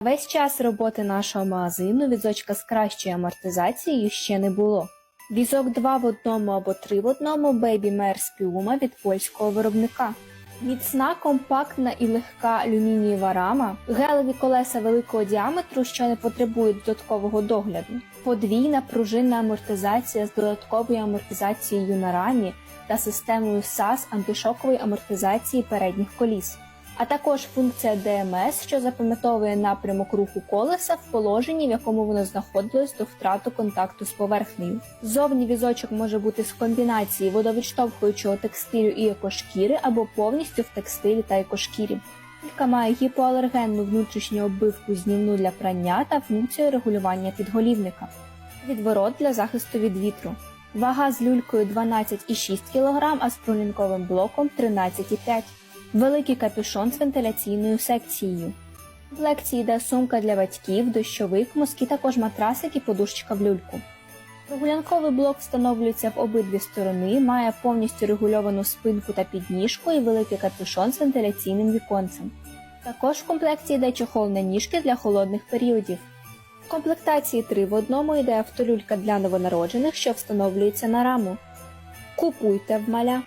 Весь час роботи нашого магазину візочка з кращою амортизацією ще не було. Візок 2 в одному або 3 в одному Baby Mare Spiuma від польського виробника. Міцна, компактна і легка алюмінієва рама, гелеві колеса великого діаметру, що не потребують додаткового догляду, подвійна пружинна амортизація з додатковою амортизацією на рамі та системою SAS антишокової амортизації передніх коліс, а також функція DMS, що запам'ятовує напрямок руху колеса в положенні, в якому воно знаходилось до втрату контакту з поверхнею. Зовні візочок може бути з комбінації водовідштовхуючого текстилю і екошкіри або повністю в текстилі та екошкірі. Люлька має гіпоалергенну внутрішню оббивку знімну для прання та функцію регулювання підголівника. Відворот для захисту від вітру. Вага з люлькою 12,6 кг, а з пролінковим блоком 13,5 Великий капюшон з вентиляційною секцією. В комплекті йде сумка для батьків, дощовик, мозки, також матрасик і подушечка в люльку. Прогулянковий блок встановлюється в обидві сторони, має повністю регульовану спинку та підніжку і великий капюшон з вентиляційним віконцем. Також в комплекті йде чохол на ніжки для холодних періодів. В комплектації 3 в одному йде автолюлька для новонароджених, що встановлюється на раму. Купуйте в маля!